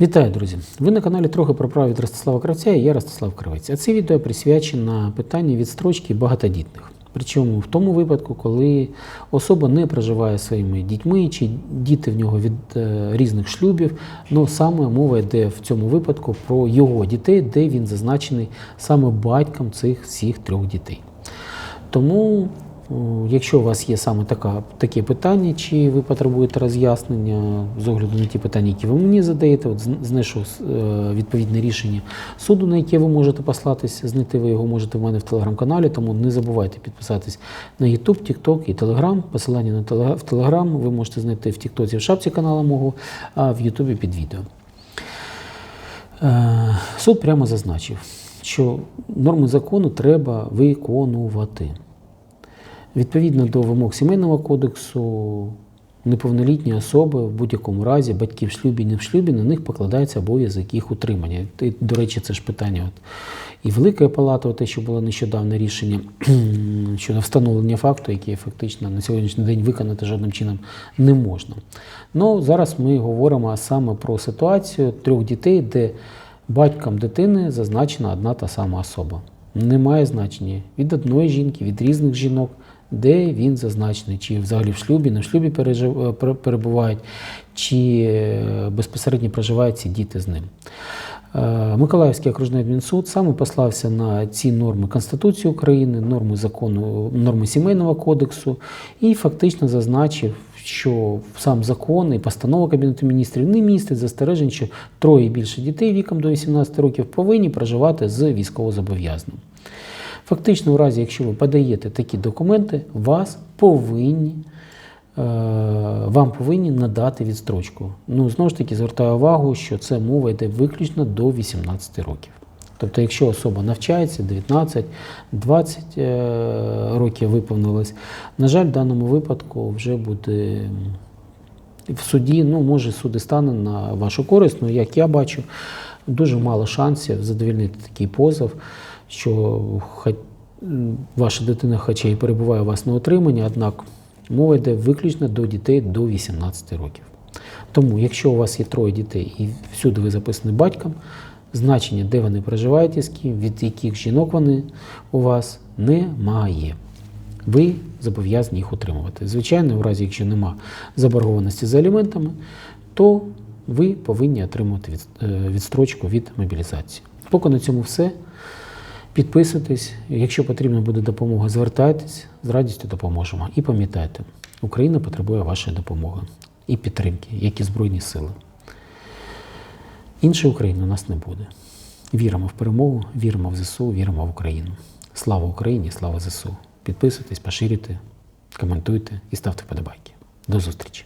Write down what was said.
Вітаю, друзі! Ви на каналі трохи про право від Ростислава Кравця і я Ростислав Кравець. А це відео присвячено питанню відстрочки багатодітних. Причому в тому випадку, коли особа не проживає своїми дітьми, чи діти в нього від е, різних шлюбів, ну саме мова йде в цьому випадку про його дітей, де він зазначений саме батьком цих всіх трьох дітей. Тому, якщо у вас є саме така, таке питання, чи ви потребуєте роз'яснення з огляду на ті питання, які ви мені задаєте, от знайшов е, відповідне рішення суду, на яке ви можете послатися, знайти ви його можете в мене в телеграм-каналі, тому не забувайте підписатись на YouTube, TikTok і Telegram. Посилання на телега- в Telegram ви можете знайти в TikTok в шапці каналу мого, а в YouTube під відео. Е, Суд прямо зазначив, що норми закону треба виконувати. Відповідно до вимог сімейного кодексу, неповнолітні особи в будь-якому разі, батьки в шлюбі, не в шлюбі, на них покладається обов'язок їх утримання. І, до речі, це ж питання от і Великої палати, те, що було нещодавне рішення щодо встановлення факту, який фактично на сьогоднішній день виконати жодним чином не можна. Ну, зараз ми говоримо саме про ситуацію трьох дітей, де батьком дитини зазначена одна та сама особа. Немає значення від одної жінки, від різних жінок, де він зазначений, чи взагалі в шлюбі, не в шлюбі пережив- е, перебувають, чи е, безпосередньо проживають ці діти з ним. Е, Миколаївський окружний адмінсуд саме послався на ці норми Конституції України, норми закону, норми сімейного кодексу і фактично зазначив, що сам закон і постанова Кабінету міністрів не містить застережень, що троє більше дітей віком до 18 років повинні проживати з військовозобов'язаним. Фактично, у разі, якщо ви подаєте такі документи, вас повинні, е, вам повинні надати відстрочку. Ну, знову ж таки, звертаю увагу, що це мова йде виключно до 18 років. Тобто, якщо особа навчається 19, 20 е, років виповнилось, на жаль, в даному випадку вже буде в суді, ну, може, суд і стане на вашу користь, ну, як я бачу, дуже мало шансів задовільнити такий позов, що ваша дитина, хоча і перебуває у вас на утриманні, однак мова йде виключно до дітей до 18 років. Тому, якщо у вас є троє дітей і всюди ви записані батьком, значення, де вони проживають з ким, від яких жінок вони у вас немає ви зобов'язані їх утримувати. Звичайно, в разі, якщо нема заборгованості за аліментами, то ви повинні отримувати від- е, відстрочку від мобілізації. Поки на цьому все. Підписуйтесь. Якщо потрібна буде допомога, звертайтесь, з радістю допоможемо. І пам'ятайте, Україна потребує вашої допомоги і підтримки, як і Збройні сили. Іншої України у нас не буде. Віримо в перемогу, віримо в ЗСУ, віримо в Україну. Слава Україні, слава ЗСУ. Підписуйтесь, поширюйте, коментуйте і ставте вподобайки. До зустрічі!